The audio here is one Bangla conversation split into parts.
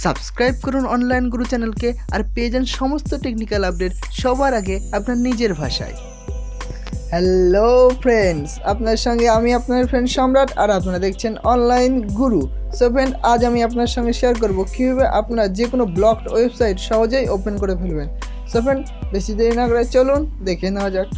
সাবস্ক্রাইব করুন অনলাইন গুরু চ্যানেলকে আর পেয়ে যান সমস্ত টেকনিক্যাল আপডেট সবার আগে আপনার নিজের ভাষায়। হ্যালো ফ্রেন্ডস আপনার সঙ্গে আমি আপনার ফ্রেন্ড সম্রাট আর আপনারা দেখছেন অনলাইন গুরু সো ফ্রেন্ড আজ আমি আপনার সঙ্গে শেয়ার করব কীভাবে আপনার যে কোনো ব্লকড ওয়েবসাইট সহজেই ওপেন করে ফেলবেন। সো ফ্রেন্ড বেশি দেরি না করে চলুন, দেখে নেওয়া যাক।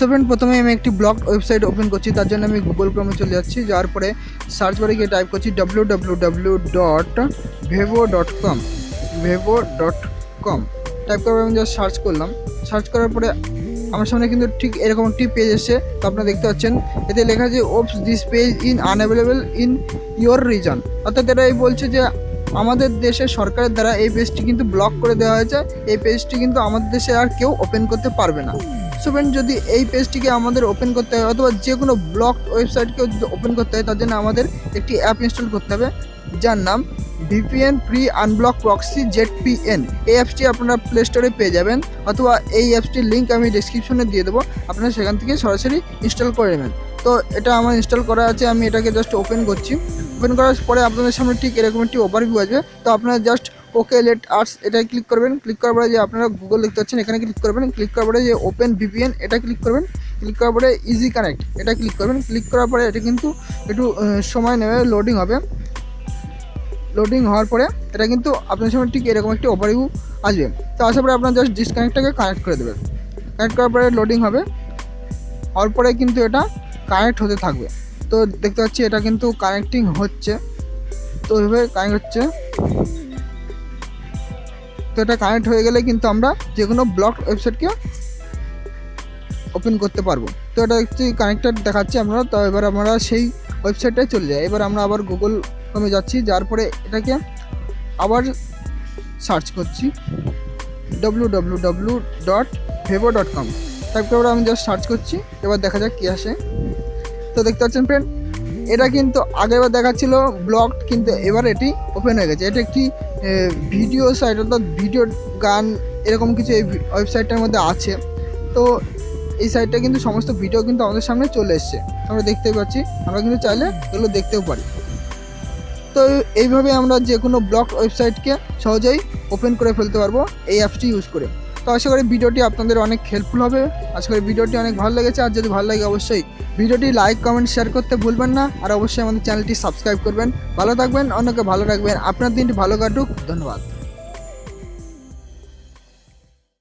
সেভেন প্রথমে আমি একটি ব্লগ ওয়েবসাইট ওপেন করছি, তার জন্য আমি গুগল ক্রমে চলে যাচ্ছি। যাওয়ার পরে সার্চ বারে গিয়ে টাইপ করছি W W W dot Vevo dot com Vevo dot com type করার পরে আমি জাস্ট সার্চ করলাম। সার্চ করার পরে আমার সামনে কিন্তু ঠিক এরকম একটি পেজ এসে তো আপনারা দেখতে পাচ্ছেন, এতে লেখা আছে oops this page in unavailable in your region অর্থাৎ এটা এই বলছে যে আমাদের দেশে সরকারের দ্বারা এই পেজটি কিন্তু ব্লক করে দেওয়া হয়েছে। এই পেজটি কিন্তু আমাদের দেশে আর কেউ ওপেন করতে পারবে না। সো ফ্রেন্ড যদি এই পেজটিকে আমাদের ওপেন করতে হয়, অথবা যে কোনো ব্লক ওয়েবসাইটকেও যদি ওপেন করতে হয়, তার জন্য আমাদের একটি অ্যাপ ইনস্টল করতে হবে, যার নাম VPN free unblock proxy Z PN এই অ্যাপসটি আপনারা প্লে স্টোরে পেয়ে যাবেন অথবা এই অ্যাপসটির লিঙ্ক আমি ডিসক্রিপশনে দিয়ে দেবো। আপনারা সেখান থেকে সরাসরি ইনস্টল করে নেবেন। তো এটা আমার ইনস্টল করা আছে, আমি এটাকে জাস্ট ওপেন করছি। ওপেন করার পরে আপনাদের সামনে ঠিক এরকম একটি ওভারভিউ আসবে। তো আপনারা জাস্ট ওকে লেট আর্টস এটা ক্লিক করবেন। ক্লিক করার পরে যে আপনারা গুগল দেখতে পাচ্ছেন, এখানে ক্লিক করবেন। ক্লিক করার পরে যে ওপেন ভিপিএন এটা ক্লিক করবেন। ক্লিক করার পরে ইজি কানেক্ট এটা ক্লিক করবেন। ক্লিক করার পরে এটা কিন্তু একটু সময় নেবে লোডিং হবে। লোডিং হওয়ার পরে এটা কিন্তু আপনার সামনে ঠিক এরকম একটি ওভারভিউ আসবে। তো আসার পরে আপনার জাস্ট ডিসকানেক্টটাকে কানেক্ট করে দেবেন। কানেক্ট করার পরে লোডিং হবে। হওয়ার পরে কিন্তু এটা কানেক্ট হতে থাকবে। তো দেখতে পাচ্ছি এটা কিন্তু কানেক্টিং হচ্ছে। তো এভাবে কানেক্ট হচ্ছে। তো এটা কানেক্ট হয়ে গেলে কিন্তু আমরা যে কোনো ব্লক ওয়েবসাইটকে ওপেন করতে পারব। তো এটা একটি কানেক্টেড দেখাচ্ছে আমরা। তো এবার আমরা সেই ওয়েবসাইটটায় চলে যাই। এবার আমরা আবার গুগল ক্রমে যাচ্ছি। যার পরে এটাকে আবার সার্চ করছি। W W W dot Vevo dot com করে আমি জাস্ট সার্চ করছি। এবার দেখা যাক কী আসে। তো দেখতে পাচ্ছেন ফ্রেন্ড এটা কিন্তু আগেরবার দেখাচ্ছিল ব্লগ কিন্তু এবার এটি ওপেন হয়ে গেছে। এটা একটি ভিডিও সাইট অর্থাৎ ভিডিও গান, এরকম কিছু এই ওয়েবসাইটটার মধ্যে আছে। তো এই সাইটটা কিন্তু সমস্ত ভিডিও কিন্তু আমাদের সামনে চলে এসছে। আমরা দেখতেই পাচ্ছি, আমরা কিন্তু চাইলে এগুলো দেখতেও পারি। তো এইভাবে আমরা যে কোনো ব্লগ ওয়েবসাইটকে সহজেই ওপেন করে ফেলতে পারব এই অ্যাপসটি ইউজ করে। তো আশা করি ভিডিওটি আপনাদের অনেক হেল্পফুল হবে। আশা করি ভিডিওটি অনেক ভালো লেগেছে। আর যদি ভালো লাগে অবশ্যই ভিডিওটি লাইক কমেন্ট শেয়ার করতে ভুলবেন না। আর অবশ্যই আমাদের চ্যানেলটি সাবস্ক্রাইব করবেন। ভালো থাকবেন, অন্যকে ভালো রাখবেন। আপনার দিনটি ভালো কাটুক। ধন্যবাদ।